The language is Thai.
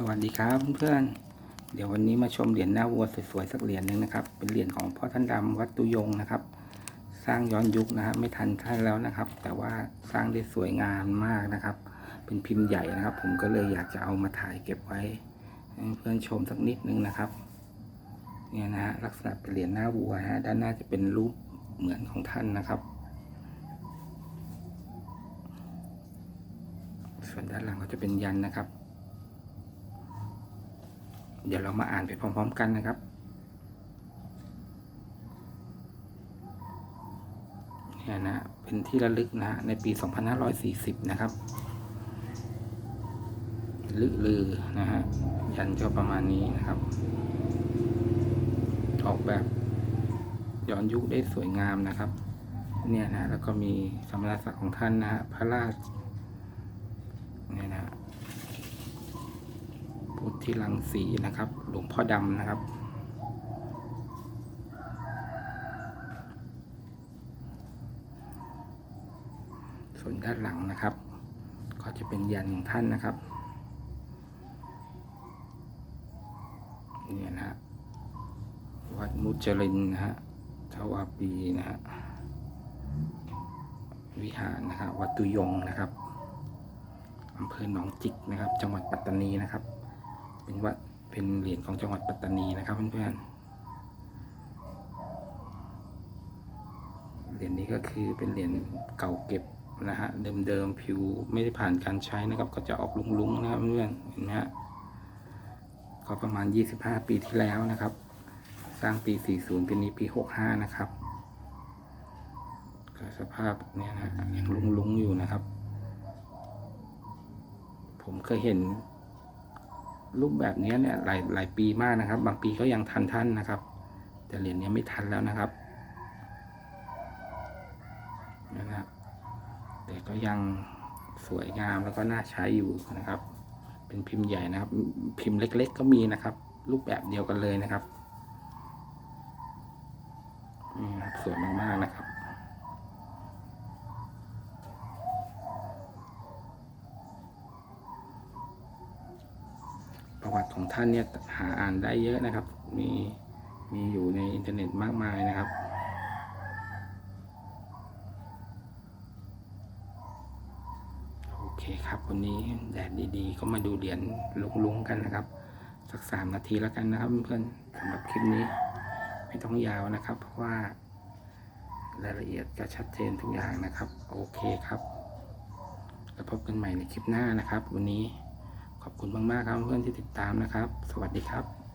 สวัสดีครับเพื่อนๆเดี๋ยววันนี้มาชมเหรียญหน้าวัวสวยๆสักเหรียญหนึ่งนะครับ เป็นเหรียญของพ่อท่านดำวัดตุยงนะครับ สร้างย้อนยุคนะฮะไม่ทันท่านแล้วนะครับ แต่ว่าสร้างได้สวยงามมากนะครับ เป็นพิมพ์ใหญ่นะครับ ผมก็เลยอยากจะเอามาถ่ายเก็บไว้ให้เพื่อนชมสักนิดนึงนะครับ เนี่ยนะฮะลักษณะเป็นเหรียญหน้าวัวฮะด้านหน้าจะเป็นรูปเหมือนของท่านนะครับ ส่วนด้านหลังก็จะเป็นยันนะครับ เดี๋ยวเรามาอ่านไปพร้อม ๆ กันนะครับ เนี่ยนะ เป็นที่ระลึกนะในปี 2540 นะครับ ลึลือนะฮะ ยันก็ประมาณนี้นะครับ ออกแบบย้อนยุคได้สวยงามนะครับ เนี่ยนะ แล้วก็มีสมณศักดิ์ของท่านนะฮะ พระราชเนี่ยนะ ทธิลังสีนะครับ หลวงพ่อดำนะครับ ส่วนด้านหลังนะครับ ก็จะเป็นยันของท่านนะครับเนี่ยนะฮะวัดมุจรินนะฮะทวาปีนะฮะวิหารนะครับวัดตุยงนะครับอำเภอหนองจิกนะครับ จังหวัดปัตตานีนะครับ เป็นวัดเป็นเหรียญของจังหวัดปัตตานีนะครับเพื่อนๆเหรียญนี้ก็คือเป็นเหรียญเก่าเก็บนะฮะเดิมๆผิวไม่ได้ผ่านการใช้นะครับ ก็จะออกลุ้งๆนะครับเพื่อนเห็นไหมฮะก็ประมาณ 25 ปีที่แล้วนะครับ สร้างปี 40 ปีนี้ปี 65 นะครับก็สภาพเนี่ยนะยังลุ้งๆอยู่นะครับ ผมเคยเห็น รูปแบบนี้เนี่ยหลายหลายปีมากนะครับ บางปีก็ยังทันท่านนะครับ แต่เหรียญนี้ไม่ทันแล้วนะครับนะครับแต่ก็ยังสวยงามแล้วก็น่าใช้อยู่นะครับ เป็นพิมพ์ใหญ่นะครับ พิมพ์เล็ก ๆ ก็มีนะครับ รูปแบบเดียวกันเลยนะครับนี่นะครับสวยมากๆนะครับ ประวัติของท่านเนี่ยหาอ่านได้เยอะนะครับ มีมีอยู่ในอินเทอร์เน็ตมากมายนะครับ โอเคครับวันนี้แดดดีๆ ก็มาดูเหรียญลุงๆกันนะครับ สักสามนาทีแล้วกันนะครับเพื่อนๆสำหรับคลิปนี้ ไม่ต้องยาวนะครับ เพราะว่ารายละเอียดก็ชัดเจนทุกอย่างนะครับ โอเคครับ แล้วพบกันใหม่ในคลิปหน้านะครับ วันนี้ ขอบคุณมากๆครับเพื่อนที่ติดตามนะครับ สวัสดีครับ